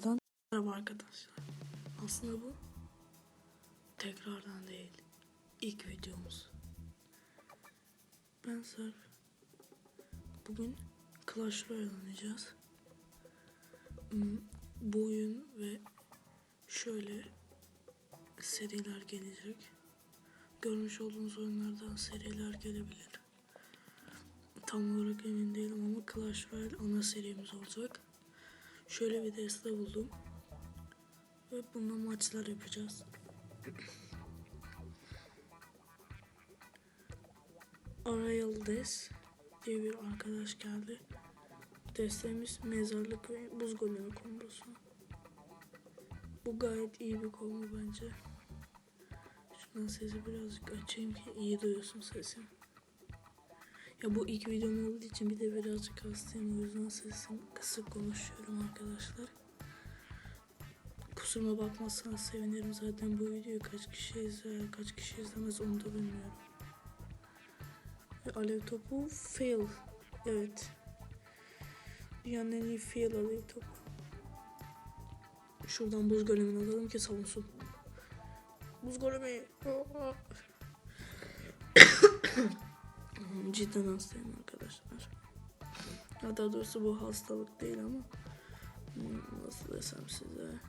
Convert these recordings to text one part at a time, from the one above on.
tekrardan. Merhaba arkadaşlar. Aslında bu tekrardan değil. İlk videomuz. Ben Sarp. Bugün Clash Royale oynayacağız. Hmm, Bu oyun ve şöyle seriler gelecek. Görmüş olduğunuz oyunlardan seriler gelebilir. Tam olarak emin değilim ama Clash Royale ana serimiz olacak. Şöyle bir deste buldum. Ve bununla maçlar yapacağız. Arayal Des diye bir arkadaş geldi. Destemiz mezarlık ve buz golemi kombosu. Bu gayet iyi bir combo bence. Şuradan sesi birazcık açayım ki iyi duyuyorsun sesimi. Ya bu ilk videom olduğu için bir de birazcık hastayım o yüzden sesim kısık konuşuyorum arkadaşlar. Kusuruma bakmazsanız sevinirim zaten bu videoyu kaç kişi izler kaç kişi izlemez onu da bilmiyorum. Ve alev topu fail. Evet. Dünyanın en iyi fail alev topu. Şuradan buz golemini alalım ki savunsun. Buz golemi. Cidden hastayım arkadaşlar. Ya daha doğrusu bu hastalık değil ama hmm, nasıl desem size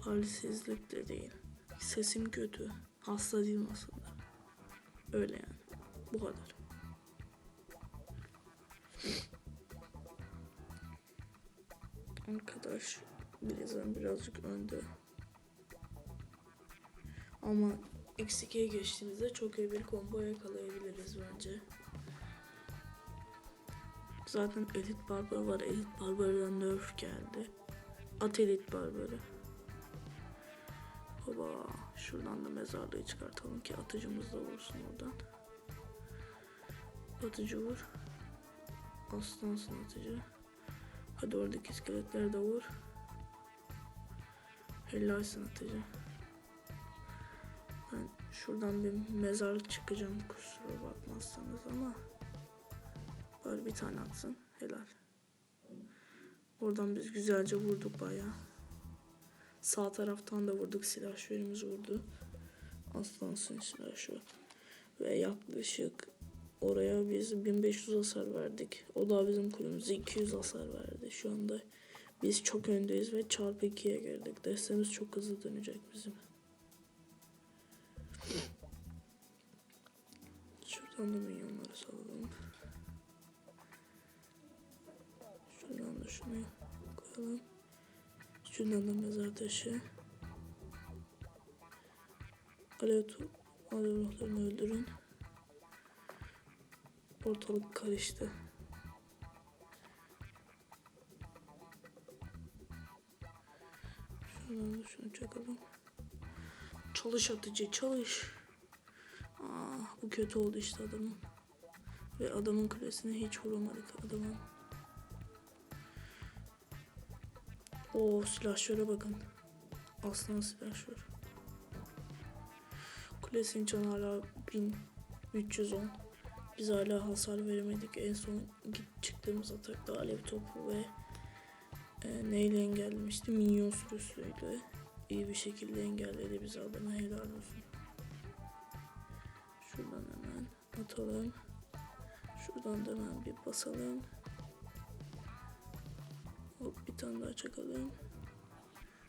halsizlik de değil. Sesim kötü. Hasta değilim aslında. Öyle yani. Bu kadar. Arkadaş Blizzard birazcık önde. Ama X2'ye geçtiğimizde çok iyi bir combo yakalayabiliriz bence. Zaten Elit Barbar var. Elit Barbar'dan nerf geldi. At Elit Barbar'ı. Hoba. Şuradan da mezarlığı çıkartalım ki atıcımız da vursun oradan. Atıcı vur. Aslansın atıcı. Hadi oradaki iskeletleri de vur. Helalsin atıcı. Şuradan bir mezarlık çıkacağım kusura bakmazsanız ama böyle bir tane atsın helal. Oradan biz güzelce vurduk bayağı. Sağ taraftan da vurduk silahşörümüz vurdu. Aslansın silahşör. Ve yaklaşık oraya biz 1500 hasar verdik. O da bizim kulübümüze 200 hasar verdi. Şu anda biz çok öndeyiz ve çarpı 2'ye girdik. Destemiz çok hızlı dönecek bizim. Şuradan da milyonları salalım. Şuradan da şunu koyalım. Şuradan da mezar taşı. Alev, tu- ruhlarını öldürün. Ortalık karıştı. Şuradan da şunu çakalım. Çalış atıcı çalış. Aa, bu kötü oldu işte adamın. Ve adamın kulesine hiç vuramadık adamın. O silahşöre bakın. Aslan silahşör. Kulesinin canı hala 1310. Biz hala hasar veremedik. En son git çıktığımız atakta alev topu ve e, neyle engellemişti? Minyon sürüsüyle. İyi bir şekilde engelledi bizi adama helal olsun. Şuradan hemen atalım. Şuradan da hemen bir basalım. Hop bir tane daha çakalım.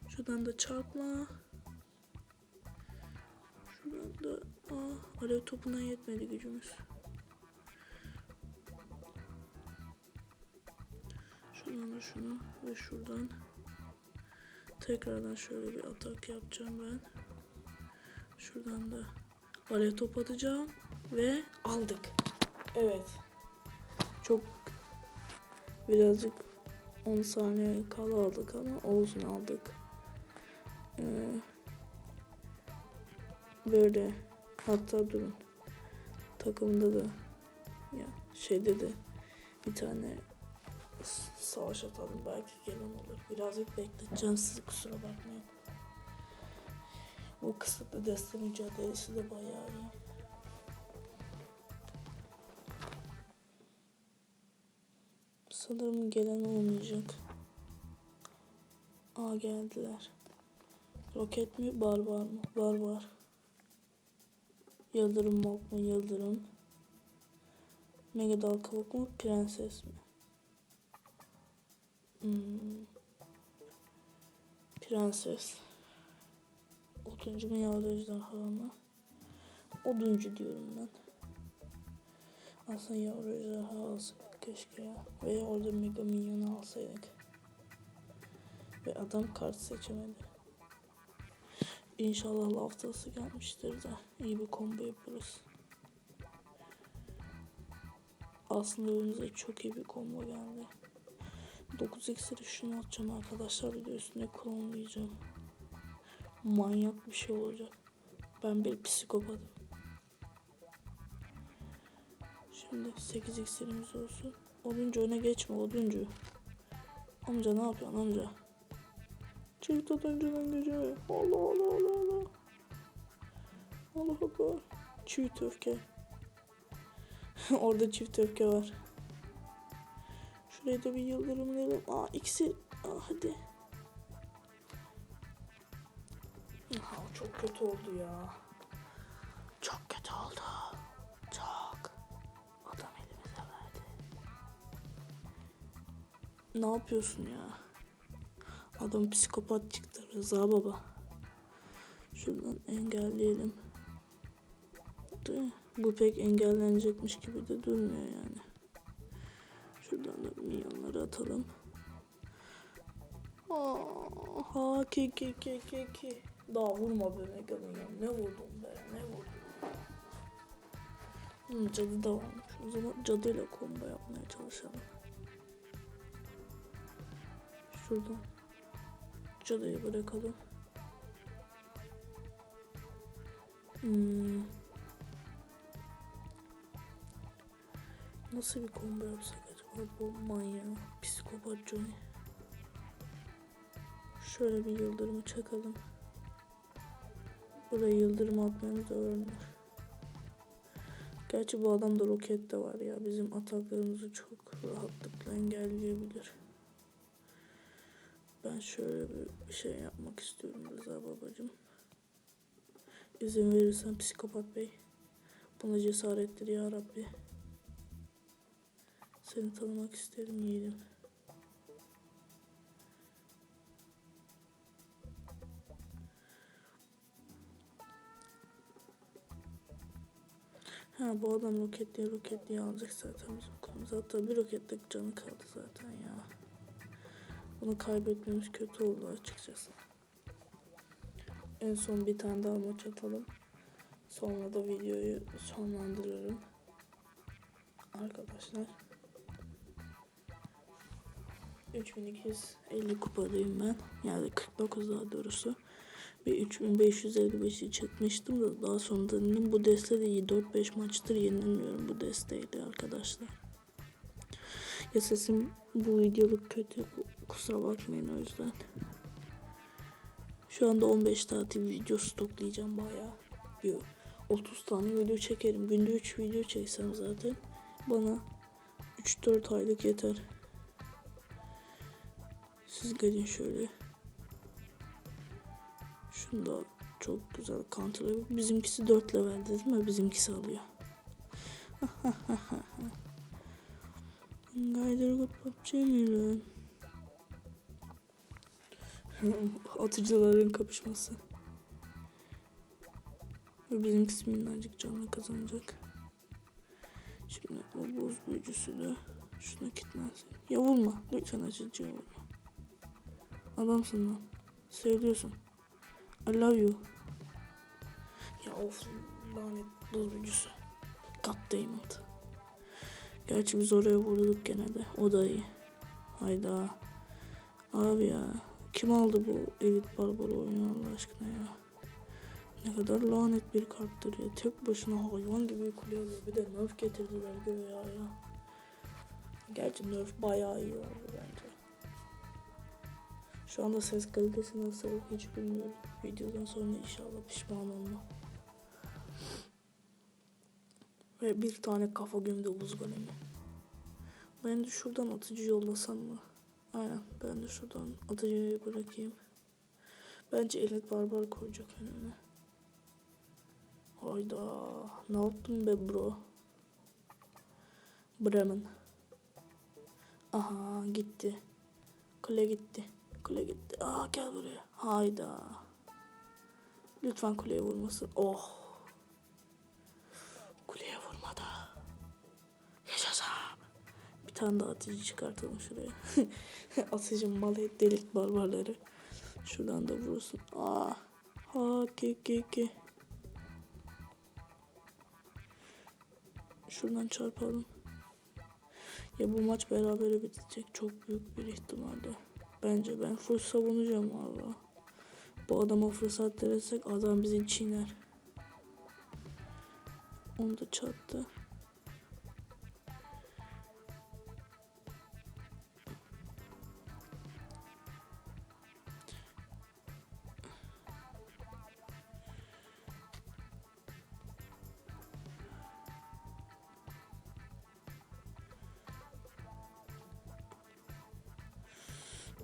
Şuradan da çarpma. Şuradan da aa, alev topuna yetmedi gücümüz. Şuradan da şunu ve şuradan tekrardan şöyle bir atak yapacağım ben. Şuradan da alev top atacağım ve aldık. Evet. Çok birazcık 10 saniye kala aldık ama olsun aldık. Ee, böyle hatta durun. Takımda da ya şeyde de bir tane savaş atalım belki gelen olur. Birazcık bekleteceğim sizi kusura bakmayın. Bu kısıtlı deste mücadelesi de bayağı iyi. Sanırım gelen olmayacak. Aa geldiler. Roket mi? Barbar mı? Barbar. Yıldırım Mob mu? Yıldırım. Mega Dal Kavuk mu? Prenses mi? Hmm. Prenses. Oduncu mu yavru ejderha mı? Oduncu diyorum ben. Aslında yavru ejderha alsaydık keşke ya. Veya orada mega minyonu alsaydık. Ve adam kart seçemedi. İnşallah laftası gelmiştir de iyi bir combo yaparız. Aslında önümüze çok iyi bir combo geldi. 9 iksiri şunu atacağım arkadaşlar bir de üstüne klonlayacağım. Manyak bir şey olacak. Ben bir psikopatım. Şimdi 8 iksirimiz olsun. Oduncu öne geçme oduncu. Amca ne yapıyorsun amca? Çift oduncudan gücü. Allah Allah Allah Allah. Allah Allah. Çift öfke. Orada çift öfke var. Şuraya da bir yıldırımlayalım. Aa iksir. Aa hadi. Aha, çok kötü oldu ya. Çok kötü oldu. Çok. Adam elimize verdi. Ne yapıyorsun ya? Adam psikopat çıktı Rıza baba. Şuradan engelleyelim. De, bu pek engellenecekmiş gibi de durmuyor yani. Şuradan da milyonları atalım. Aa, ha ki ki ki ki ki. Daha vurma be mega milyon. Ne vurdun be ne vurdun. Hmm, cadı da varmış. O zaman cadıyla combo yapmaya çalışalım. Şuradan cadıyı bırakalım. Hmm. Nasıl bir combo yapsak acaba bu manyağı, psikopat Johnny? Şöyle bir yıldırımı çakalım. Buraya yıldırım atmamız da öğrenir. Gerçi bu adamda roket de var ya. Bizim ataklarımızı çok rahatlıkla engelleyebilir. Ben şöyle bir, şey yapmak istiyorum Rıza babacığım. İzin verirsen psikopat bey. Buna cesarettir ya Rabbi. Seni tanımak isterim yiğidim. Ha bu adam roketliye roketliye alacak zaten bizim konumuz. Hatta bir roketlik canı kaldı zaten ya. Bunu kaybetmemiz kötü oldu açıkçası. En son bir tane daha maç atalım. Sonra da videoyu sonlandırırım. Arkadaşlar. 3250 kupadayım ben. Yani 49 daha doğrusu. Bir 3555'i çıkmıştım da daha sonra dedim bu deste de iyi. 4-5 maçtır yenilmiyorum bu desteyle arkadaşlar. Ya sesim bu videoluk kötü. Kusura bakmayın o yüzden. Şu anda 15 tatil video stoklayacağım bayağı. Bir 30 tane video çekerim. Günde 3 video çeksem zaten bana 3-4 aylık yeter. Siz gelin şöyle. Şunu da çok güzel counter. Bizimkisi 4 level değil mi? Bizimkisi alıyor. Gaydır gut PUBG Milan. Atıcıların kapışması. Ve bizimkisi minnacık canla kazanacak. Şimdi o buz büyücüsü de şuna kilitlensin. Ya vurma. Lütfen atıcıya vurma. Adamsın lan. Söylüyorsun. I love you. Ya of lanet büyücüsü. God Diamond. Gerçi biz oraya vurduk gene de. O da iyi. Hayda. Abi ya. Kim aldı bu Elite Barbar oyunu Allah aşkına ya. Ne kadar lanet bir karttır ya. Tek başına hayvan gibi kule alıyor. Bir de nerf getirdiler göğe ya. Gerçi nerf bayağı iyi oldu bence. Şu anda ses kalitesi nasıl hiç bilmiyorum. Videodan sonra inşallah pişman olmam. Ve bir tane kafa gömdü buz. Ben de şuradan atıcı yollasam mı? Aynen ben de şuradan atıcıyı bırakayım. Bence elit barbar koyacak önüne. Hayda. Ne yaptın be bro? Bremen. Aha gitti. Kule gitti. Kule gitti. Aa gel buraya. Hayda. Lütfen kuleye vurmasın. Oh. Kuleye vurmadı. Yaşasın. Bir tane daha atıcı çıkartalım şuraya. atıcı malı delik barbarları. Şuradan da vurursun. Aa. Ha ki ki ki. Şuradan çarpalım. Ya bu maç berabere bitecek çok büyük bir ihtimalle. Bence ben full savunacağım valla. Bu adama fırsat verirsek adam bizi çiğner. Onu da çattı.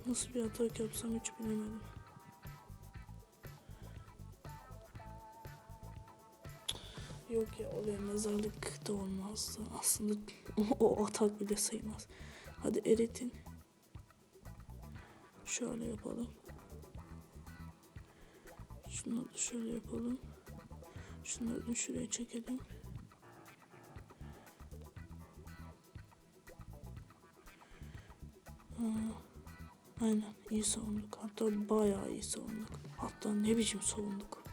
Nasıl bir atak yapsam hiç bilemedim. Yok ya oraya mezarlık da olmaz. Aslında o atak bile sayılmaz. Hadi eritin. Şöyle yapalım. Şunları da şöyle yapalım. Şunları da şuraya çekelim. Ha, aynen iyi savunduk. Hatta bayağı iyi savunduk. Hatta ne biçim savunduk.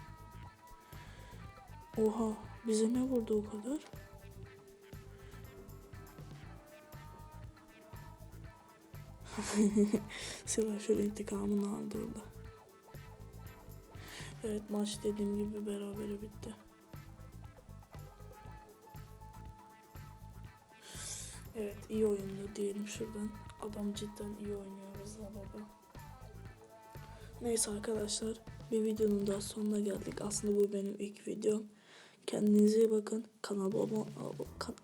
Oha bize ne vurdu o kadar? Sıra şöyle intikamını aldı orada. Evet maç dediğim gibi berabere bitti. Evet iyi oyundu diyelim şuradan. Adam cidden iyi oynuyor Rıza Baba. Neyse arkadaşlar bir videonun daha sonuna geldik. Aslında bu benim ilk videom. Kendinize iyi bakın. Kanalıma kan,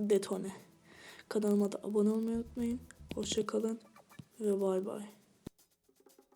detone. Kanalıma da abone olmayı unutmayın. Hoşça kalın ve bay bay.